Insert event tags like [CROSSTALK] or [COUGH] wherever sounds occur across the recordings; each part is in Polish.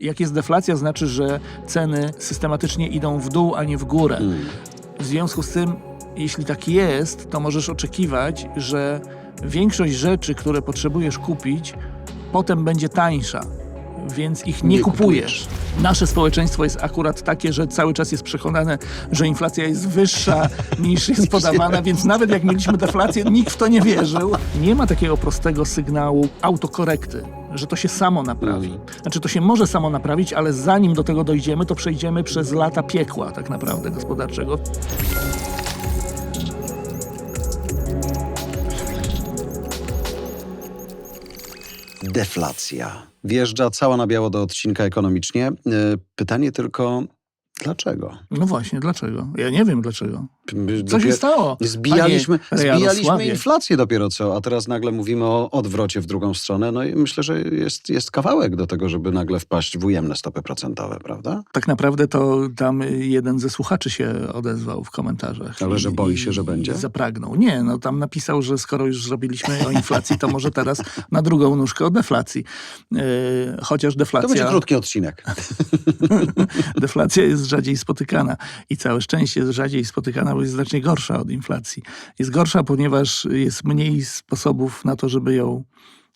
Jak jest deflacja, znaczy, że ceny systematycznie idą w dół, a nie w górę. Mm. W związku z tym, jeśli tak jest, to możesz oczekiwać, że większość rzeczy, które potrzebujesz kupić, potem będzie tańsza, więc ich nie, Nie kupujesz. Nasze społeczeństwo jest akurat takie, że cały czas jest przekonane, że inflacja jest wyższa [LAUGHS] niż jest podawana, więc nawet jak mieliśmy deflację, nikt w to nie wierzył. Nie ma takiego prostego sygnału autokorekty, że to się samo naprawi. Znaczy to się może samo naprawić, ale zanim do tego dojdziemy, to przejdziemy przez lata piekła tak naprawdę gospodarczego. Deflacja. Wjeżdża cała na biało do odcinka ekonomicznie. E, Pytanie tylko, dlaczego? No właśnie, dlaczego? Ja nie wiem dlaczego. Co się stało? Zbijaliśmy, zbijaliśmy inflację dopiero co, a teraz nagle mówimy o odwrocie w drugą stronę. No i myślę, że jest, jest kawałek do tego, żeby nagle wpaść w ujemne stopy procentowe, prawda? Tak naprawdę to tam jeden ze słuchaczy się odezwał w komentarzach. Ale i- że boi się, że będzie? Zapragnął. Nie, no tam napisał, że skoro już zrobiliśmy o inflacji, to może teraz na drugą nóżkę o deflacji. Yy, chociaż To będzie deflacja, krótki odcinek. [LAUGHS] deflacja jest rzadziej spotykana i całe szczęście jest rzadziej spotykana, jest znacznie gorsza od inflacji. Jest gorsza, ponieważ jest mniej sposobów na to, żeby ją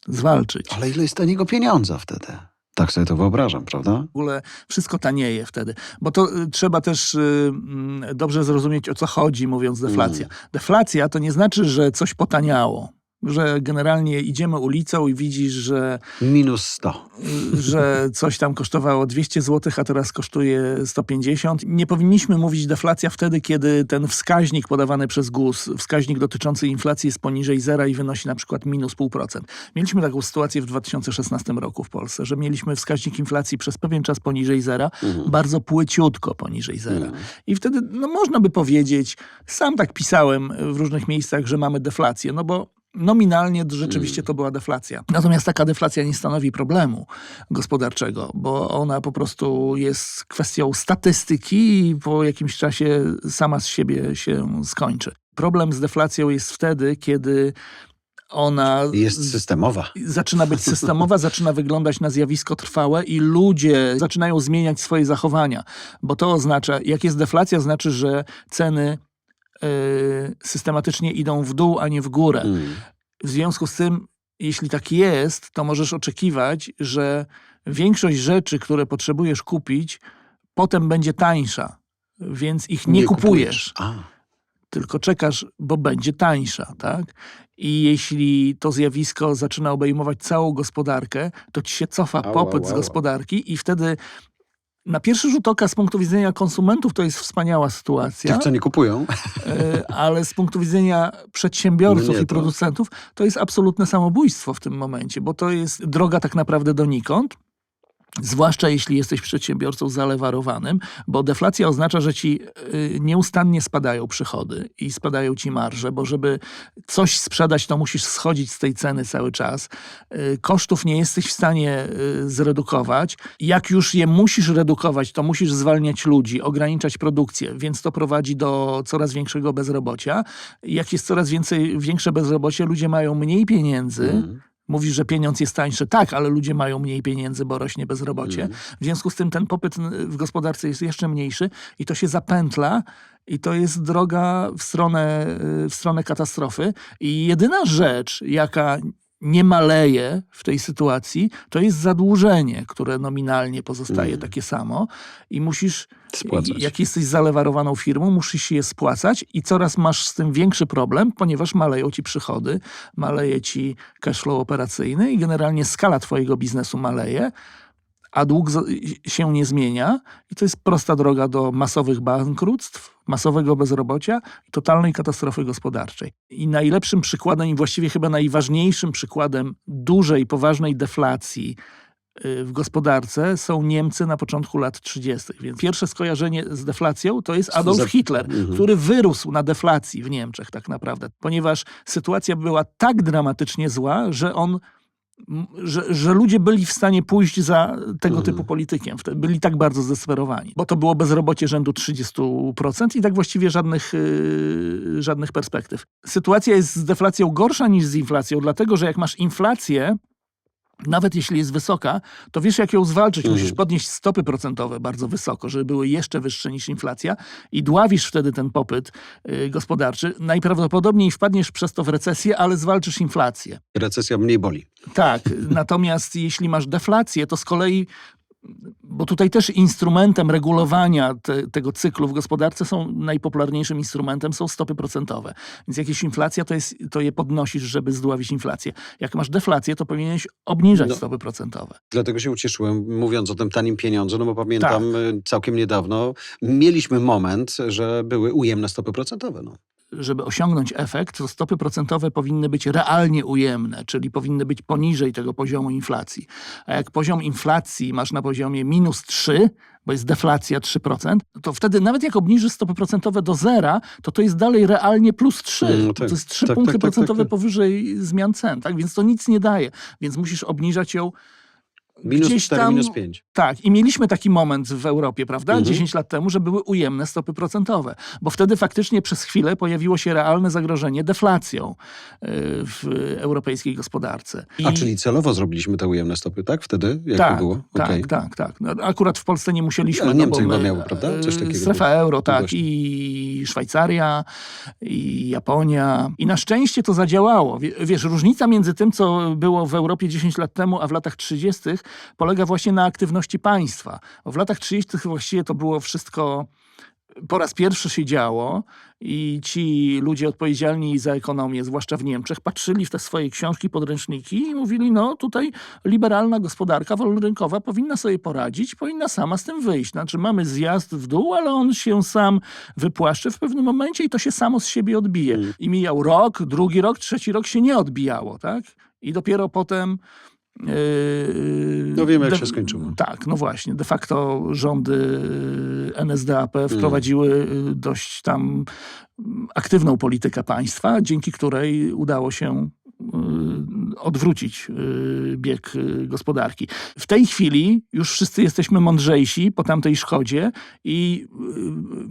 zwalczyć. Ale ile jest taniego pieniądza wtedy? Tak sobie to wyobrażam, prawda? w ogóle wszystko tanieje wtedy. Bo to y, trzeba też y, mm, dobrze zrozumieć, o co chodzi, mówiąc deflacja. Deflacja to nie znaczy, że coś potaniało. Że generalnie idziemy ulicą i widzisz, że, Minus 100. y, że coś tam kosztowało 200 zł, a teraz kosztuje 150. Nie powinniśmy mówić deflacja wtedy, kiedy ten wskaźnik podawany przez GUS, wskaźnik dotyczący inflacji jest poniżej zera i wynosi na przykład minus 0,5%. Mieliśmy taką sytuację w 2016 roku w Polsce, że mieliśmy wskaźnik inflacji przez pewien czas poniżej zera, bardzo płyciutko poniżej zera. I wtedy no, można by powiedzieć, sam tak pisałem w różnych miejscach, że mamy deflację, no bo nominalnie rzeczywiście to była deflacja. Natomiast taka deflacja nie stanowi problemu gospodarczego, bo ona po prostu jest kwestią statystyki i po jakimś czasie sama z siebie się skończy. Problem z deflacją jest wtedy, kiedy ona Jest systemowa. zaczyna być systemowa, [LAUGHS] zaczyna wyglądać na zjawisko trwałe i ludzie zaczynają zmieniać swoje zachowania, bo to oznacza, jak jest deflacja, znaczy, że ceny systematycznie idą w dół, a nie w górę. Mm. W związku z tym, jeśli tak jest, to możesz oczekiwać, że większość rzeczy, które potrzebujesz kupić, potem będzie tańsza, więc ich nie, kupujesz A, tylko czekasz, bo będzie tańsza, tak? I jeśli to zjawisko zaczyna obejmować całą gospodarkę, to ci się cofa popyt z gospodarki i wtedy na pierwszy rzut oka z punktu widzenia konsumentów to jest wspaniała sytuacja, tych, co nie kupują. e, ale z punktu widzenia przedsiębiorców No nie, i producentów to jest absolutne samobójstwo w tym momencie, bo to jest droga tak naprawdę donikąd. Zwłaszcza jeśli jesteś przedsiębiorcą zalewarowanym, bo deflacja oznacza, że ci y, nieustannie spadają przychody i spadają ci marże, bo żeby coś sprzedać, to musisz schodzić z tej ceny cały czas. Y, Kosztów nie jesteś w stanie y, zredukować. Jak już je musisz redukować, to musisz zwalniać ludzi, ograniczać produkcję, więc to prowadzi do coraz większego bezrobocia. Jak jest coraz więcej, większe bezrobocie, ludzie mają mniej pieniędzy. Mm. Mówisz, że pieniądz jest tańszy. Tak, ale ludzie mają mniej pieniędzy, bo rośnie bezrobocie. W związku z tym ten popyt w gospodarce jest jeszcze mniejszy i to się zapętla i to jest droga w stronę, y, w stronę katastrofy. I jedyna rzecz, jaka nie maleje w tej sytuacji, to jest zadłużenie, które nominalnie pozostaje Mm. takie samo i musisz, Spłacać. jak jesteś zalewarowaną firmą, musisz je spłacać i coraz masz z tym większy problem, ponieważ maleją ci przychody, maleje ci cashflow operacyjny i generalnie skala twojego biznesu maleje, a dług się nie zmienia i to jest prosta droga do masowych bankructw, masowego bezrobocia i totalnej katastrofy gospodarczej. I najlepszym przykładem i właściwie chyba najważniejszym przykładem dużej, poważnej deflacji y, w gospodarce są Niemcy na początku lat 30. Więc pierwsze skojarzenie z deflacją to jest Adolf Hitler, Mhm. który wyrósł na deflacji w Niemczech tak naprawdę, ponieważ sytuacja była tak dramatycznie zła, że on że, że ludzie byli w stanie pójść za tego Mhm. typu politykiem. Byli tak bardzo zdesperowani, bo to było bezrobocie rzędu 30% i tak właściwie żadnych, yy, żadnych perspektyw. Sytuacja jest z deflacją gorsza niż z inflacją, dlatego że jak masz inflację, nawet jeśli jest wysoka, to wiesz, jak ją zwalczyć. Mhm. Musisz podnieść stopy procentowe bardzo wysoko, żeby były jeszcze wyższe niż inflacja i dławisz wtedy ten popyt y, gospodarczy. Najprawdopodobniej wpadniesz przez to w recesję, ale zwalczysz inflację. Recesja mniej boli. Tak, natomiast jeśli masz deflację, to z kolei, bo tutaj też instrumentem regulowania te, tego cyklu w gospodarce są najpopularniejszym instrumentem są stopy procentowe. Więc jak jest inflacja, to, jest, to je podnosisz, żeby zdławić inflację. Jak masz deflację, to powinieneś obniżać No. stopy procentowe. Dlatego się ucieszyłem, mówiąc o tym tanim pieniądzu, no bo pamiętam Tak. y, całkiem niedawno mieliśmy moment, że były ujemne stopy procentowe. No. Żeby osiągnąć efekt, to stopy procentowe powinny być realnie ujemne, czyli powinny być poniżej tego poziomu inflacji. A jak poziom inflacji masz na poziomie minus 3, bo jest deflacja 3%, to wtedy nawet jak obniżysz stopy procentowe do zera, to to jest dalej realnie plus 3. Mm, to tak. jest 3 Tak, punkty tak, tak, tak, procentowe tak. powyżej zmian cen, tak? Więc to nic nie daje. Więc musisz obniżać ją Minus gdzieś 4, tam, minus 5. Tak, i mieliśmy taki moment w Europie, prawda? Mhm. 10 lat temu, że były ujemne stopy procentowe, bo wtedy faktycznie przez chwilę pojawiło się realne zagrożenie deflacją y, w europejskiej gospodarce. I A czyli celowo zrobiliśmy te ujemne stopy, tak? Wtedy? Jak tak, to było? tak, Okej. tak, tak. No, akurat w Polsce nie musieliśmy. Ale no, Niemcy bo chyba miały, prawda? Coś y, takiego Strefa było. euro, tak, Właśnie. i Szwajcaria, i Japonia. I na szczęście to zadziałało. Wie- Wiesz, różnica między tym, co było w Europie 10 lat temu, a w latach 30., polega właśnie na aktywności państwa. Bo w latach 30. właściwie to było wszystko po raz pierwszy się działo i ci ludzie odpowiedzialni za ekonomię, zwłaszcza w Niemczech, patrzyli w te swoje książki, podręczniki i mówili, no tutaj liberalna gospodarka wolnorynkowa powinna sobie poradzić, powinna sama z tym wyjść. Znaczy mamy zjazd w dół, ale on się sam wypłaszczy w pewnym momencie i to się samo z siebie odbije. Mm. I mijał rok, drugi rok, trzeci rok się nie odbijało, tak? I dopiero potem... Yy, No wiemy, jak się skończyło. Tak, no właśnie. De facto rządy NSDAP wprowadziły y, dość tam mm, aktywną politykę państwa, dzięki której udało się y, odwrócić y, bieg y, gospodarki. W tej chwili już wszyscy jesteśmy mądrzejsi po tamtej szkodzie i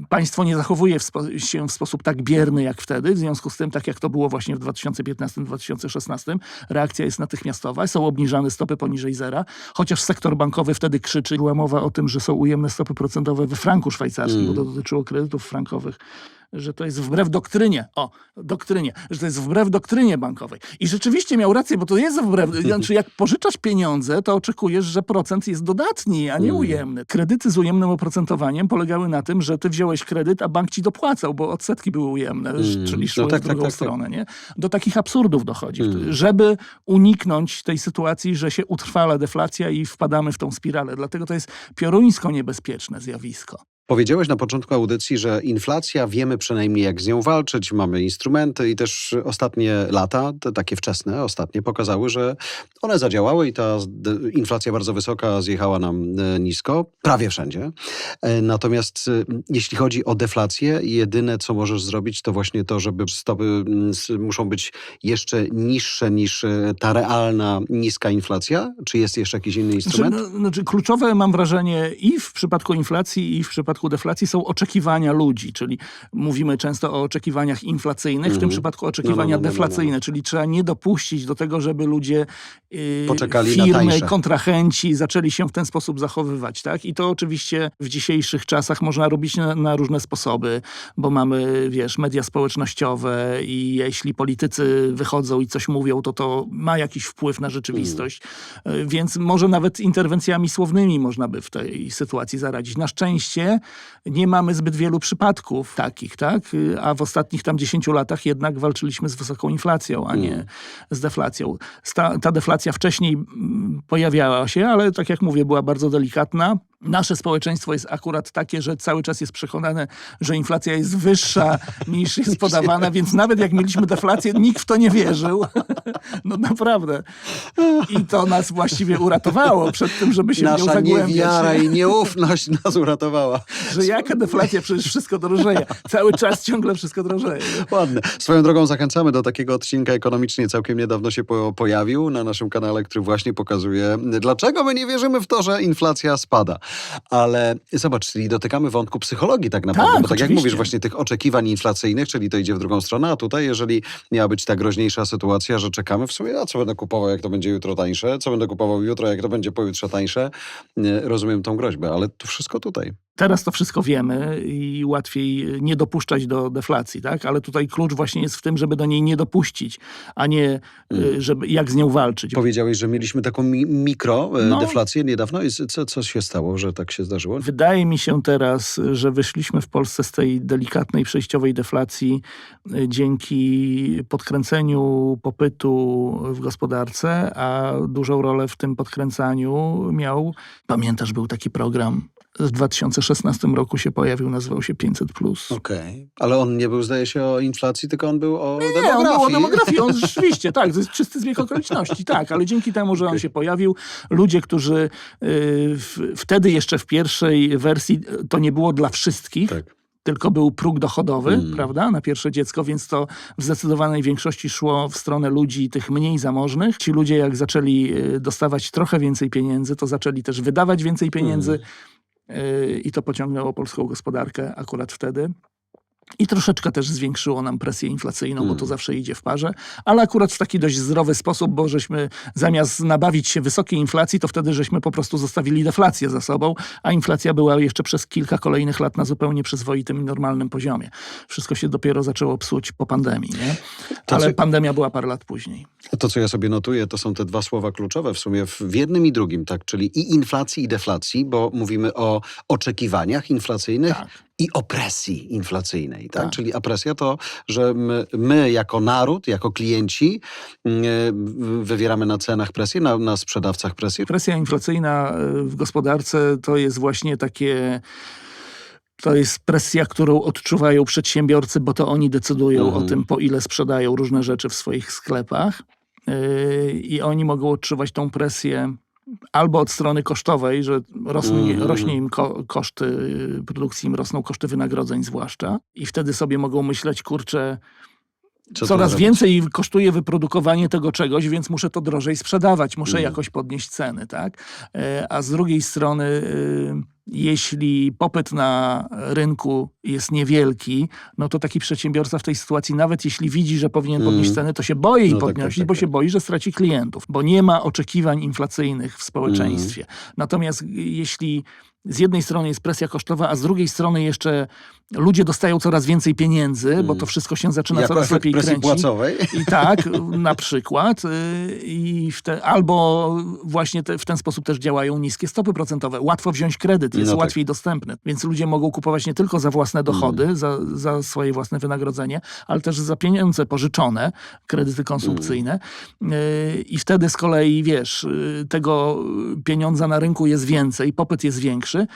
y, państwo nie zachowuje się w sposób tak bierny jak wtedy. W związku z tym, tak jak to było właśnie w 2015-2016, reakcja jest natychmiastowa. Są obniżane stopy poniżej zera, chociaż sektor bankowy wtedy krzyczy. Była mowa o tym, że są ujemne stopy procentowe we franku szwajcarskim, Mm. bo to dotyczyło kredytów frankowych że to jest wbrew doktrynie, o, doktrynie, że to jest wbrew doktrynie bankowej. I rzeczywiście miał rację, bo to jest wbrew, [LAUGHS] znaczy jak pożyczasz pieniądze, to oczekujesz, że procent jest dodatni, a nie Mm. ujemny. Kredyty z ujemnym oprocentowaniem polegały na tym, że ty wziąłeś kredyt, a bank ci dopłacał, bo odsetki były ujemne, Mm. czyli No szły tak, w tak, drugą tak, tak. stronę, nie? Do takich absurdów dochodzi, Mm. żeby uniknąć tej sytuacji, że się utrwala deflacja i wpadamy w tą spiralę. Dlatego to jest pioruńsko niebezpieczne zjawisko. Powiedziałeś na początku audycji, że inflacja, wiemy przynajmniej jak z nią walczyć, mamy instrumenty i też ostatnie lata, te takie wczesne, ostatnie, pokazały, że one zadziałały i ta inflacja bardzo wysoka zjechała nam e, nisko, prawie wszędzie. E, Natomiast e, jeśli chodzi o deflację, jedyne co możesz zrobić to właśnie to, żeby stopy muszą być jeszcze niższe niż ta realna, niska inflacja? Czy jest jeszcze jakiś inny Znaczy, instrument? no, znaczy, kluczowe mam wrażenie i w przypadku inflacji, i w przypadku deflacji są oczekiwania ludzi, czyli mówimy często o oczekiwaniach inflacyjnych, w tym Mhm. przypadku No, no, oczekiwania no, no, no, no. deflacyjne, czyli trzeba nie dopuścić do tego, żeby ludzie, yy, Poczekali firmy, kontrahenci zaczęli się w ten sposób zachowywać. Tak? I to oczywiście w dzisiejszych czasach można robić na, na różne sposoby, bo mamy, wiesz, media społecznościowe i jeśli politycy wychodzą i coś mówią, to to ma jakiś wpływ na rzeczywistość. Y, Więc może nawet interwencjami słownymi można by w tej sytuacji zaradzić. Na szczęście nie mamy zbyt wielu przypadków takich, tak? A w ostatnich tam 10 latach jednak walczyliśmy z wysoką inflacją, a nie Mm. z deflacją. Sta, ta deflacja wcześniej mm, pojawiała się, ale tak jak mówię, była bardzo delikatna. Nasze społeczeństwo jest akurat takie, że cały czas jest przekonane, że inflacja jest wyższa niż [LAUGHS] jest podawana, więc nawet jak mieliśmy deflację, nikt w to nie wierzył. [LAUGHS] No naprawdę. I to nas właściwie uratowało przed tym, żeby się w nią Nasza zagłębiać. niewiara i [LAUGHS] nieufność nas uratowała. Że jaka deflacja, przecież wszystko drożeje. Cały czas ciągle wszystko drożeje. Ładne. Swoją drogą zachęcamy do takiego odcinka ekonomicznie całkiem niedawno się po, pojawił na naszym kanale, który właśnie pokazuje, dlaczego my nie wierzymy w to, że inflacja spada. Ale zobacz, czyli dotykamy wątku psychologii tak naprawdę, Tak, bo tak jak oczywiście. mówisz, właśnie tych oczekiwań inflacyjnych, czyli to idzie w drugą stronę, a tutaj jeżeli miała być ta groźniejsza sytuacja, że czekamy w sumie, a co będę kupował, jak to będzie jutro tańsze, co będę kupował jutro, jak to będzie pojutrze tańsze, rozumiem tą groźbę, ale to wszystko tutaj. Teraz to wszystko wiemy i łatwiej nie dopuszczać do deflacji, tak? Ale tutaj klucz właśnie jest w tym, żeby do niej nie dopuścić, a nie y, żeby, jak z nią walczyć. Powiedziałeś, że mieliśmy taką mi mikro e, No. deflację niedawno i co, co się stało, że tak się zdarzyło? Wydaje mi się teraz, że wyszliśmy w Polsce z tej delikatnej, przejściowej deflacji y, dzięki podkręceniu popytu w gospodarce, a dużą rolę w tym podkręcaniu miał, pamiętasz, był taki program, w 2016 roku się pojawił, nazywał się 500+. Okej. Ale on nie był, zdaje się, o inflacji, tylko on był o Nie, on demografii. był o demografii, on [LAUGHS] rzeczywiście, tak, to jest czysty zbieg okoliczności, tak, ale dzięki temu, że on się pojawił, ludzie, którzy y, w, wtedy jeszcze w pierwszej wersji y, to nie było dla wszystkich, Tak. tylko był próg dochodowy, Mm. prawda, na pierwsze dziecko, więc to w zdecydowanej większości szło w stronę ludzi tych mniej zamożnych. Ci ludzie jak zaczęli y, dostawać trochę więcej pieniędzy, to zaczęli też wydawać więcej pieniędzy Mm. Y, i to pociągnęło polską gospodarkę akurat wtedy. I troszeczkę też zwiększyło nam presję inflacyjną, bo Mm. to zawsze idzie w parze, ale akurat w taki dość zdrowy sposób, bo żeśmy zamiast nabawić się wysokiej inflacji, to wtedy żeśmy po prostu zostawili deflację za sobą, a inflacja była jeszcze przez kilka kolejnych lat na zupełnie przyzwoitym i normalnym poziomie. Wszystko się dopiero zaczęło psuć po pandemii, nie? Ale co- pandemia była parę lat później. To, co ja sobie notuję, to są te dwa słowa kluczowe w sumie w, w jednym i drugim, tak? Czyli i inflacji, i deflacji, bo mówimy o oczekiwaniach inflacyjnych Tak. I opresji inflacyjnej, tak? Tak. Czyli opresja to, że my, my jako naród, jako klienci mm, wywieramy na cenach presję, na, na sprzedawcach presję. Presja inflacyjna y, w gospodarce to jest właśnie takie. To jest presja, którą odczuwają przedsiębiorcy, bo to oni decydują Mhm. o tym, po ile sprzedają różne rzeczy w swoich sklepach. Yy, I oni mogą odczuwać tą presję albo od strony kosztowej, że rośnie, Mhm. rośnie im ko- koszty yy, produkcji, im rosną koszty wynagrodzeń zwłaszcza. I wtedy sobie mogą myśleć, kurczę, Co Coraz więcej kosztuje wyprodukowanie tego czegoś, więc muszę to drożej sprzedawać, muszę Mhm. jakoś podnieść ceny, tak? E, A z drugiej strony, y, jeśli popyt na rynku jest niewielki, no to taki przedsiębiorca w tej sytuacji, nawet jeśli widzi, że powinien Mhm. podnieść ceny, to się boi No tak, podnosić, tak, tak, bo się tak. boi, że straci klientów, bo nie ma oczekiwań inflacyjnych w społeczeństwie. Mhm. Natomiast jeśli z jednej strony jest presja kosztowa, a z drugiej strony jeszcze ludzie dostają coraz więcej pieniędzy, bo to wszystko się zaczyna Jako coraz lepiej presji kręcić. płacowej. I tak, [LAUGHS] na przykład. y, I te, albo właśnie te, w ten sposób też działają niskie stopy procentowe. Łatwo wziąć kredyt, jest No tak. Mm. łatwiej dostępny. Więc ludzie mogą kupować nie tylko za własne dochody, za, za swoje własne wynagrodzenie, ale też za pieniądze pożyczone, kredyty konsumpcyjne. Mm. I wtedy z kolei, wiesz, y, tego pieniądza na rynku jest więcej, popyt jest większy.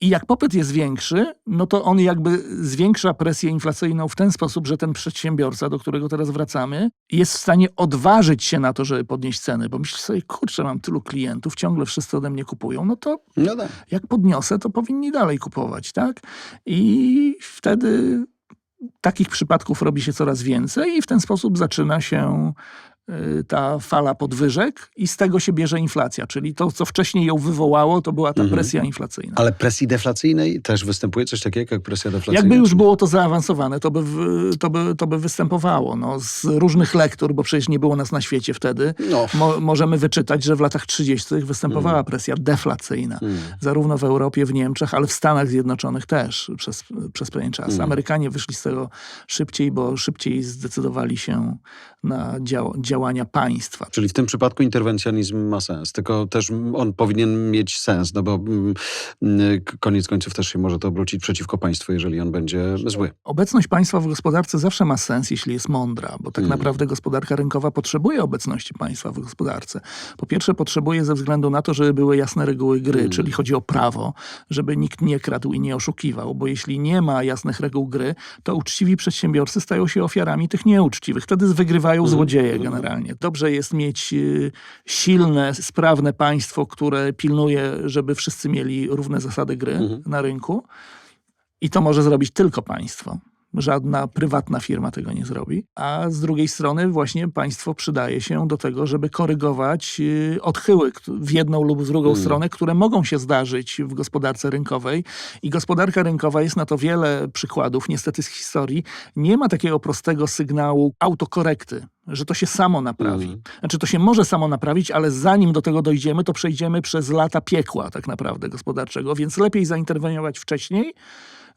I jak popyt jest większy, no to on jakby zwiększa presję inflacyjną w ten sposób, że ten przedsiębiorca, do którego teraz wracamy, jest w stanie odważyć się na to, żeby podnieść ceny, bo myśli sobie, kurczę, mam tylu klientów, ciągle wszyscy ode mnie kupują, no to No tak. jak podniosę, to powinni dalej kupować, tak? I wtedy takich przypadków robi się coraz więcej i w ten sposób zaczyna się ta fala podwyżek i z tego się bierze inflacja, czyli to, co wcześniej ją wywołało, to była ta Mhm. presja inflacyjna. Ale presji deflacyjnej też występuje coś takiego jak presja deflacyjna? Jakby już było to zaawansowane, to by, to by, to by występowało. No, z różnych lektur, bo przecież nie było nas na świecie wtedy, No. mo, możemy wyczytać, że w latach 30. występowała Mhm. presja deflacyjna. Mm. Zarówno w Europie, w Niemczech, ale w Stanach Zjednoczonych też przez, przez pewien czas. Mm. Amerykanie wyszli z tego szybciej, bo szybciej zdecydowali się na dział, działania państwa. Czyli w tym przypadku interwencjonizm ma sens, tylko też on powinien mieć sens, no bo mm, mm, koniec końców też się może to obrócić przeciwko państwu, jeżeli on będzie zły. Obecność państwa w gospodarce zawsze ma sens, jeśli jest mądra, bo tak Mm. naprawdę gospodarka rynkowa potrzebuje obecności państwa w gospodarce. Po pierwsze, potrzebuje ze względu na to, żeby były jasne reguły gry, Mm. czyli chodzi o prawo, żeby nikt nie kradł i nie oszukiwał, bo jeśli nie ma jasnych reguł gry, to uczciwi przedsiębiorcy stają się ofiarami tych nieuczciwych. Wtedy wygrywają Mm. złodzieje Mm. Generalnie. Dobrze jest mieć y, silne, sprawne państwo, które pilnuje, żeby wszyscy mieli równe zasady gry Mhm. na rynku. I to może zrobić tylko państwo. Żadna prywatna firma tego nie zrobi. A z drugiej strony właśnie państwo przydaje się do tego, żeby korygować y, odchyły w jedną lub w drugą Mm. stronę, które mogą się zdarzyć w gospodarce rynkowej. I gospodarka rynkowa jest na to wiele przykładów, niestety z historii. Nie ma takiego prostego sygnału autokorekty, że to się samo naprawi. Mm. Znaczy, to się może samo naprawić, ale zanim do tego dojdziemy, to przejdziemy przez lata piekła tak naprawdę gospodarczego, więc lepiej zainterweniować wcześniej,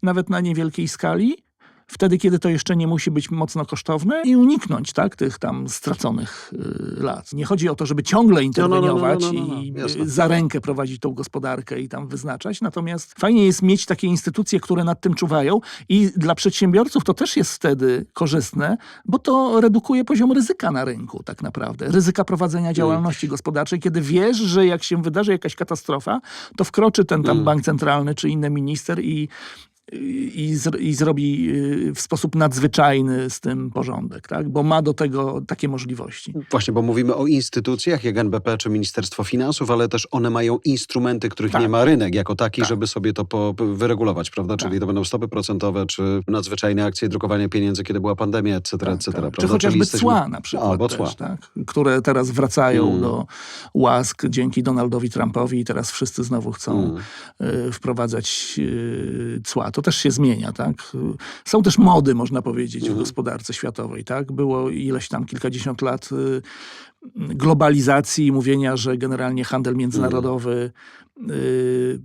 nawet na niewielkiej skali, wtedy, kiedy to jeszcze nie musi być mocno kosztowne i uniknąć tak, tych tam straconych y, lat. Nie chodzi o to, żeby ciągle no, no, interweniować no, no, no, i jasne. y, za rękę prowadzić tą gospodarkę i tam wyznaczać, natomiast fajnie jest mieć takie instytucje, które nad tym czuwają i dla przedsiębiorców to też jest wtedy korzystne, bo to redukuje poziom ryzyka na rynku tak naprawdę. Ryzyka prowadzenia działalności gospodarczej, kiedy wiesz, że jak się wydarzy jakaś katastrofa, to wkroczy ten tam Mm. bank centralny czy inny minister i i, i zrobi y, w sposób nadzwyczajny z tym porządek, tak? bo ma do tego takie możliwości. Właśnie, bo mówimy o instytucjach jak NBP czy Ministerstwo Finansów, ale też one mają instrumenty, których Tak. nie ma rynek jako taki, Tak. żeby sobie to po, wyregulować, prawda? Czyli to będą stopy procentowe, czy nadzwyczajne akcje drukowania pieniędzy, kiedy była pandemia, etc., etc. Tak, tak. prawda? Czy chociażby jesteśmy- cła na przykład Albo cła. tak? które teraz wracają Mm. do łask dzięki Donaldowi Trumpowi i teraz wszyscy znowu chcą Mm. y, wprowadzać y, cła. To też się zmienia, tak? Są też mody, można powiedzieć, w Mhm. gospodarce światowej, tak? Było ileś tam kilkadziesiąt lat y, globalizacji i mówienia, że generalnie handel międzynarodowy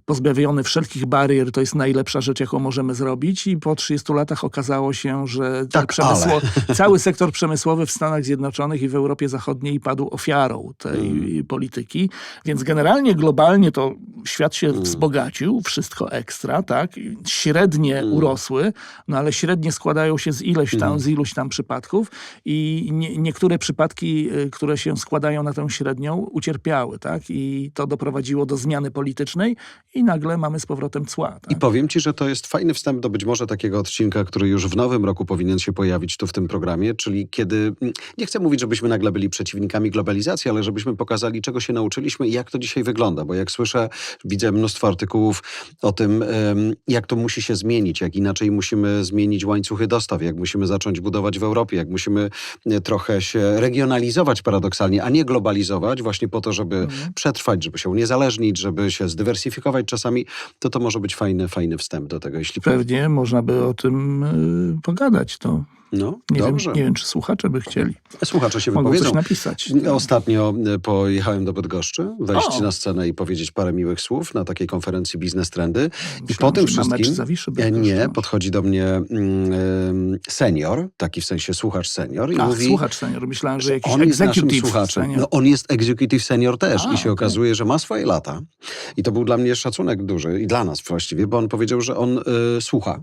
pozbawiony wszelkich barier to jest najlepsza rzecz, jaką możemy zrobić i po 30 latach okazało się, że Tak, przemysło, cały sektor przemysłowy w Stanach Zjednoczonych i w Europie Zachodniej padł ofiarą tej Mm. polityki, więc generalnie globalnie to świat się Mm. wzbogacił, wszystko ekstra, tak? Średnie Mm. urosły, no ale średnie składają się z ileś tam, Mhm. z iluś tam przypadków i nie, niektóre przypadki, y, które się składają na tę średnią, ucierpiały, tak? I to doprowadziło do zmiany politycznej i nagle mamy z powrotem cła. Tak? I powiem ci, że to jest fajny wstęp do być może takiego odcinka, który już w nowym roku powinien się pojawić tu w tym programie, czyli kiedy, nie chcę mówić, żebyśmy nagle byli przeciwnikami globalizacji, ale żebyśmy pokazali, czego się nauczyliśmy i jak to dzisiaj wygląda, bo jak słyszę, widzę mnóstwo artykułów o tym, jak to musi się zmienić, jak inaczej musimy zmienić łańcuchy dostaw, jak musimy zacząć budować w Europie, jak musimy e, trochę się regionalizować paradoksalnie, a nie globalizować właśnie po to, żeby Mhm. przetrwać, żeby się uniezależnić, żeby się zdywersyfikować czasami, to to może być fajny, fajny wstęp do tego, jeśli... Pewnie można by o tym y, pogadać. To No, nie wiem, dobrze. nie wiem, czy słuchacze by chcieli. Słuchacze się Mogą coś napisać. Ostatnio e, pojechałem do Bydgoszczy, wejść O! na scenę i powiedzieć parę miłych słów na takiej konferencji Biznes Trendy. I po tym wszystkim... Zawiszy E, Nie, podchodzi do mnie mm, em, senior, taki w sensie słuchacz senior i Ach, mówi... słuchacz senior. Myślałem, że jakiś on jest naszym słuchaczem. senior. No, on jest executive senior też A, i się okej. okazuje, że ma swoje lata. I to był dla mnie szacunek duży i dla nas właściwie, bo on powiedział, że on y, słucha,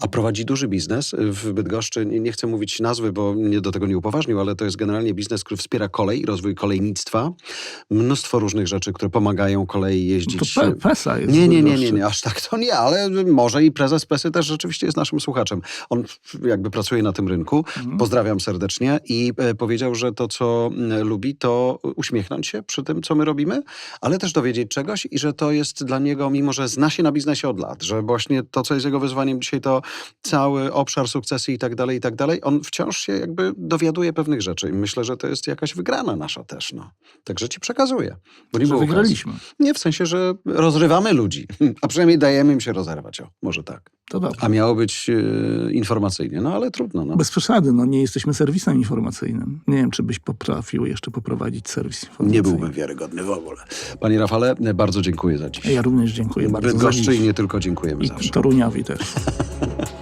a prowadzi duży biznes w Bydgoszczy. Nie, chcę mówić nazwy, bo mnie do tego nie upoważnił, ale to jest generalnie biznes, który wspiera kolej rozwój kolejnictwa. Mnóstwo różnych rzeczy, które pomagają kolei jeździć. To pe, PESA jest. Nie, nie, nie, nie, nie, aż tak to nie, ale może i prezes Pesy też rzeczywiście jest naszym słuchaczem. On jakby pracuje na tym rynku. Mhm. Pozdrawiam serdecznie i e, powiedział, że to, co lubi, to uśmiechnąć się przy tym, co my robimy, ale też dowiedzieć czegoś i że to jest dla niego, mimo że zna się na biznesie od lat, że właśnie to, co jest jego wyzwaniem dzisiaj, to cały obszar sukcesy i tak dalej, i tak dalej, on wciąż się jakby dowiaduje pewnych rzeczy i myślę, że to jest jakaś wygrana nasza też, no. Także ci przekazuję. Bo nie było okazji. wygraliśmy. Nie, w sensie, że rozrywamy ludzi, [LAUGHS] a przynajmniej dajemy im się rozerwać. O, może tak. To dobrze. A miało być e, informacyjnie, no ale trudno. No. Bez przesady, no nie jesteśmy serwisem informacyjnym. Nie wiem, czy byś potrafił jeszcze poprowadzić serwis informacyjny. Nie byłbym wiarygodny w ogóle. Panie Rafale, bardzo dziękuję za dziś. Ja również dziękuję bardzo za dziś. i nie tylko dziękujemy I zawsze. Toruniowi też. [LAUGHS]